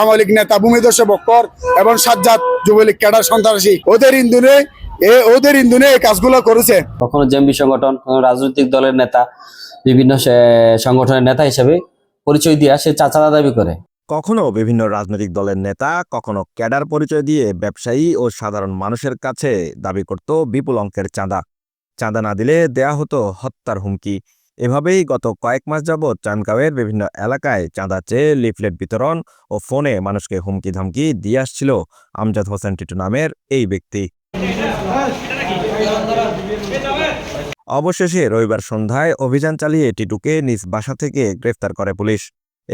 আওয়ামী লীগ নেতা ভূমিদস্য বক্কর এবং সাজ্জাদ যুবলীগ ক্যাডার সন্ত্রাসী। ওদের ইন্ধনে এ ওদের ইন্ধনে এই কাজগুলো করেছে। কখনো জেএমবি সংগঠন রাজনৈতিক দলের নেতা বিভিন্ন সংগঠনের নেতা হিসেবে পরিচয় দিয়া সে চাচাদা দাবি করে। কখনো বিভিন্ন রাজনৈতিক দলের নেতা কখনো ক্যাডার পরিচয় দিয়ে ব্যবসায়ী ও সাধারণ মানুষের কাছে দাবি করত বিপুল অঙ্কের চাঁদা। চাঁদা না দিলে দেয়া হতো হত্যার হুমকি। এভাবেই গত কয়েক মাস যাবৎ চানগাঁওয়ের বিভিন্ন এলাকায় চাঁদা চেয়ে লিফলেট বিতরণ ও ফোনে মানুষকে হুমকি ধমকি দিয়ে আসছিল আমজাদ হোসেন টিটু নামের এই ব্যক্তি। অবশেষে রবিবার সন্ধ্যায় অভিযান চালিয়ে টিটুকে নিজ বাসা থেকে গ্রেফতার করে পুলিশ।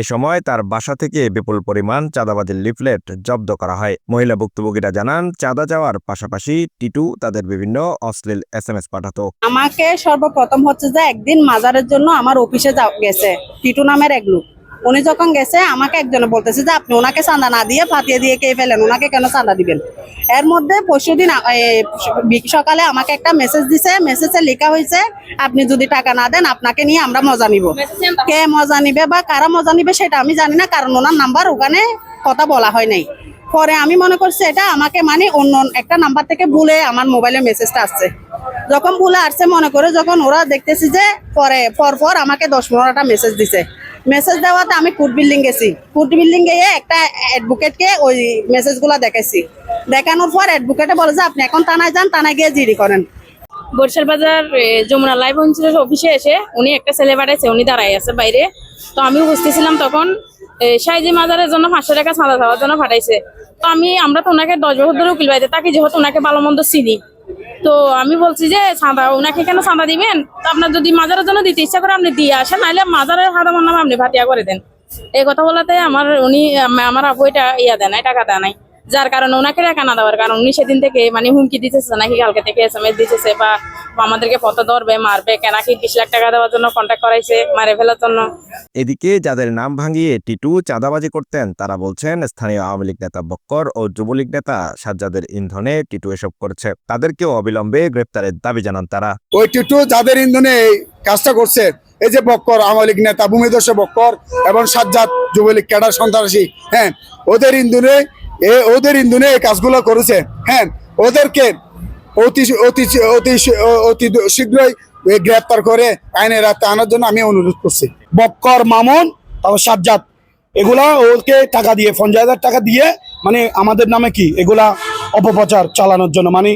এ সময় তার বাসা থেকে বিপুল পরিমাণ চাঁদাবাজির লিফলেট জব্দ করা হয়। মহিলা ভুক্তভোগীরা জানান, চাঁদা যাওয়ার পাশাপাশি টিটু তাদের বিভিন্ন অশ্লীল এস এম এস পাঠাতো। আমাকে সর্বপ্রথম হচ্ছে যে একদিন মাজারের জন্য আমার অফিসে গেছে, টিটু নামের এক লোক। উনি যখন গেছে আমাকে একজনে বলতেছে যে আপনি ওনাকে চাঁদা না দিয়ে ফাটিয়ে দিয়ে কে ফেলেন ওনাকে কেন চাঁদা দিবেন? এর মধ্যে পরশু দিন সকালে আমাকে একটা মেসেজ দিছে। মেসেজে লেখা হয়েছে আপনি যদি টাকা না দেন আপনাকে নিয়ে আমরা মজা নিব। কে মজা নিবে বা কারা মজা নিবে সেটা আমি জানি না কারণ ওনার নাম্বার ওখানে কথা বলা হয় নাই। পরে আমি মনে করছি এটা আমাকে মানে অন্য একটা নাম্বার থেকে ভুলে আমার মোবাইলে মেসেজটা আসছে। যখন ভুলে আসছে মনে করে যখন ওরা দেখতেছি যে পরে পর পর আমাকে দশ পনেরোটা মেসেজ দিছে। মেসেজ দেওয়াতে আমি ফুড বিল্ডিং গেছি। ফুড বিল্ডিং গিয়ে একটা অ্যাডভোকেটকে ওই মেসেজগুলো দেখাইছি। দেখানোর পর অ্যাডভোকেটে বলে যে, আপনি এখন থানায় যান, থানায় গিয়ে জিডি করেন। বরিশাল বাজার যমুনা লাইফ ইন্স্যুরেন্স অফিসে এসে উনি একটা ছেলে পাঠাইছে, উনি দাঁড়াই আছে বাইরে। তো আমি উপস্থিত ছিলাম তখন সাইজি মাজারের জন্য পাঁচশো টাকা চাঁদা দেওয়ার জন্য পাঠাইছে। তো আমি, আমরা তো ওনাকে দশ বছর ধরে উকিল বাড়িতে থাকি, যেহেতু ওনাকে ভালো মন্দ চিনি। তো আমি বলছি যে চাঁদা ওনাকে কেন চাঁদা দিবেন? তো আপনার যদি মাজারের জন্য দিতে ইচ্ছা করে আপনি দিয়ে আসেন, নাহলে মাজারের হাতে নাম আপনি ভাতিয়া করে দেন। এই কথা বলাতে আমার উনি, আমার আবু এটা ইয়া দেয় নাই, টাকা দেয় নাই। যার কারণে ওনাকে টাকা না দেওয়ার কারণ উনি সেদিন থেকে মানে হুমকি দিতেছে নাকি কালকে থেকে এস এম এস দিতেছে বা আমাদেরকে পথ ধরবে মারবে কেন নাকি বিশ লাখ টাকা দেওয়ার জন্য কন্ট্যাক্ট করাইছে মারে ফেলার জন্য? এদিকে যাদের নাম ভাঙিয়ে টিটু চাঁদাবাজি করতেন তারা বলছেন স্থানীয় আওয়ামী লীগ নেতা বক্কর ও যুবলীগ নেতা সাজ্জাদের ইন্ধনে টিটু এসব করছে। তাদেরকেও অবিলম্বে গ্রেপ্তারের দাবি জানান তারা। ওই টিটু যাদের ইন্ধনে এই কাজটা করছে এই যে বক্কর আওয়ামী লীগ নেতা ভূমিদস্য বক্কর এবং সাজ্জাদ যুবলীগ ক্যাডার সন্ত্রাসী হ্যাঁ ওদের ইন্ধনে এ, ওদের ইন্ধনে এই কাজগুলো করেছে। হ্যাঁ ওদেরকে অতি অতি অতি অতি শীঘ্রই গ্রেপ্তার করে আইনের রাতে আনার জন্য আমি অনুরোধ করছি। বক্কর মামুন, তারপর সাজ্জাদ। এগুলা ওকে টাকা দিয়ে, পঞ্চাশ হাজার টাকা দিয়ে মানে আমাদের নামে কি? এগুলা অপপ্রচার চালানোর জন্য মানে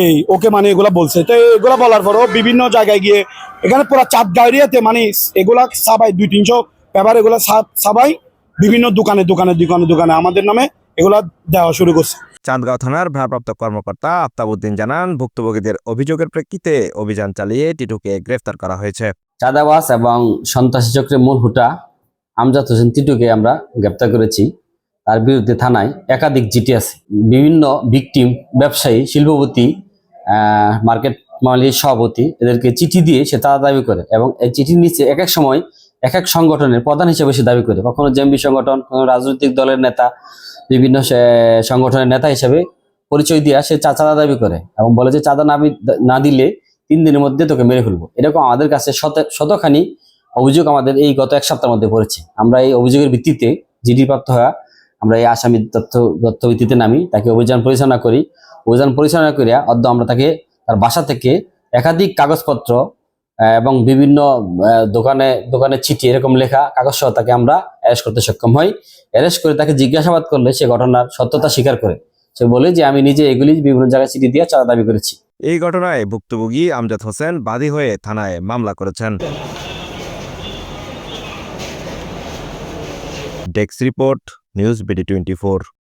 এই, ওকে মানে এগুলা বলছে। তো এগুলা বলার পর ও বিভিন্ন জায়গায় গিয়ে, এখানে পুরো চাঁদ গাড়িয়াতে মানে এগুলা সাবাই, দুই তিনশো পেপার এগুলা সাবাই, বিভিন্ন দোকানে দোকানে দোকানে দোকানে, আমাদের নামে এগুলা দেওয়া শুরু করছে। চাঁদগাঁও থানার ভারপ্রাপ্ত কর্মকর্তা আফতাবউদ্দিন জানান ভুক্তভোগীদের অভিযোগের প্রেক্ষিতে অভিযান চালিয়ে টিটুকে গ্রেফতার করা হয়েছে। চাঁদাবাস এবং সন্ত্রাসী চক্রের মূল হুটা আমজাদ হোসেন টিটুকে আমরা গ্রেপ্তার করেছি। তার বিরুদ্ধে থানায় একাধিক জিটি আছে। বিভিন্ন ভিকটিম ব্যবসায়ী শিল্পপতি আহ, মার্কেট মালিক সভাপতি এদেরকে চিঠি দিয়ে সে চাঁদা দাবি করে এবং এই চিঠির নিচে এক এক সময় এক এক সংগঠনের প্রধান হিসেবে সে দাবি করে। কখনো জেএমবি সংগঠন, কখনো রাজনৈতিক দলের নেতা, বিভিন্ন সংগঠনের নেতা হিসেবে পরিচয় দিয়া সে চাঁদা দাবি করে এবং বলে যে চাঁদা না দিলে তিন দিনের মধ্যে তোকে মেরে ফেলব। এরকম আমাদের কাছে শত, শতখানি অভিযোগ আমাদের এই গত এক সপ্তাহের মধ্যে পড়েছে। আমরা এই অভিযোগের ভিত্তিতে জিডি প্রাপ্ত হওয়া, আমরা এই আসামির তথ্য তথ্য ভিত্তিতে নামি, তাকে অভিযান পরিচালনা করি। অভিযান পরিচালনা করিয়া অদ্য আমরা তাকে, তার বাসা থেকে একাধিক কাগজপত্র এবং বিভিন্ন দোকানে দোকানে চিঠি এরকম লেখা কাগজ সহ তাকে আমরা অ্যারেস্ট করতে সক্ষম হই। অ্যারেস্ট করে তাকে জিজ্ঞাসাবাদ করলে সে ঘটনার সত্যতা স্বীকার করে। সে বলে যে, আমি নিজে এগুলি বিভিন্ন জায়গায় চিঠি দিয়ে চাঁদা দাবি করেছি। এই ঘটনায় ভুক্তভোগী আমজাদ হোসেন বাদী হয়ে থানায় মামলা করেছেন। Desk report, news BD twenty